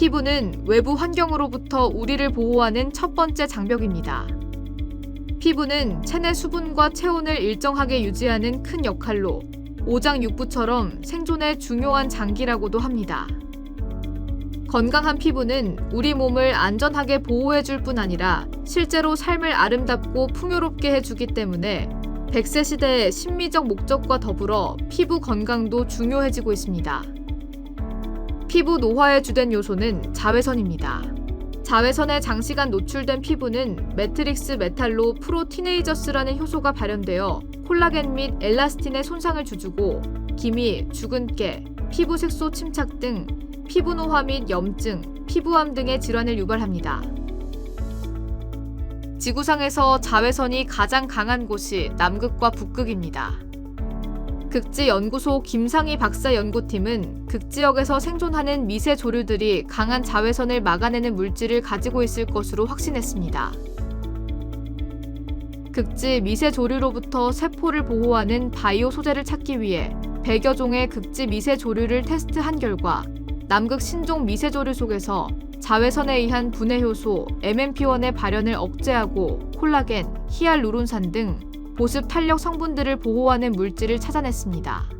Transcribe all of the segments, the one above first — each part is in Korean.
피부는 외부 환경으로부터 우리를 보호하는 첫 번째 장벽입니다. 피부는 체내 수분과 체온을 일정하게 유지하는 큰 역할로 오장육부처럼 생존에 중요한 장기라고도 합니다. 건강한 피부는 우리 몸을 안전하게 보호해줄 뿐 아니라 실제로 삶을 아름답고 풍요롭게 해주기 때문에 100세 시대의 심미적 목적과 더불어 피부 건강도 중요해지고 있습니다. 피부 노화의 주된 요소는 자외선입니다. 자외선에 장시간 노출된 피부는 매트릭스 메탈로 프로티네이저스라는 효소가 발현되어 콜라겐 및 엘라스틴에 손상을 주주고 기미, 죽은 깨, 피부 색소 침착 등 피부 노화 및 염증, 피부암 등의 질환을 유발합니다. 지구상에서 자외선이 가장 강한 곳이 남극과 북극입니다. 극지 연구소 김상희 박사 연구팀은 극지역에서 생존하는 미세 조류들이 강한 자외선을 막아내는 물질을 가지고 있을 것으로 확신했습니다. 극지 미세 조류로부터 세포를 보호하는 바이오 소재를 찾기 위해 100여 종의 극지 미세 조류를 테스트한 결과 남극 신종 미세 조류 속에서 자외선에 의한 분해 효소 MMP1의 발현을 억제하고 콜라겐, 히알루론산 등 보습 탄력 성분들을 보호하는 물질을 찾아냈습니다.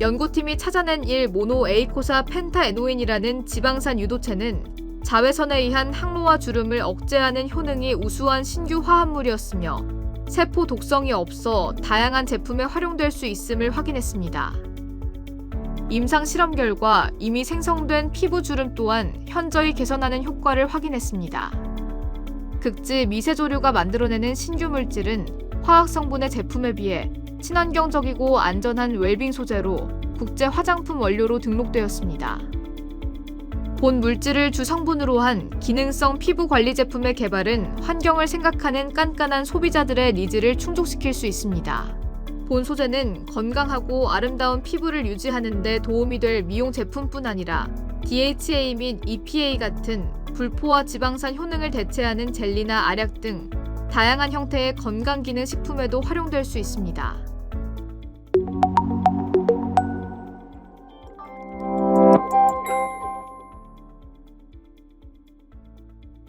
연구팀이 찾아낸 1 모노 에이코사 펜타에노인이라는 지방산 유도체는 자외선에 의한 항로화 주름을 억제하는 효능이 우수한 신규 화합물이었으며 세포 독성이 없어 다양한 제품에 활용될 수 있음을 확인했습니다. 임상 실험 결과 이미 생성된 피부 주름 또한 현저히 개선하는 효과를 확인했습니다. 극지 미세조류가 만들어내는 신규 물질은 화학 성분의 제품에 비해 친환경적이고 안전한 웰빙 소재로 국제 화장품 원료로 등록되었습니다. 본 물질을 주 성분으로 한 기능성 피부 관리 제품의 개발은 환경을 생각하는 깐깐한 소비자들의 니즈를 충족시킬 수 있습니다. 본 소재는 건강하고 아름다운 피부를 유지하는 데 도움이 될 미용 제품뿐 아니라 DHA 및 EPA 같은 불포화 지방산 효능을 대체하는 젤리나 알약 등 다양한 형태의 건강 기능 식품에도 활용될 수 있습니다.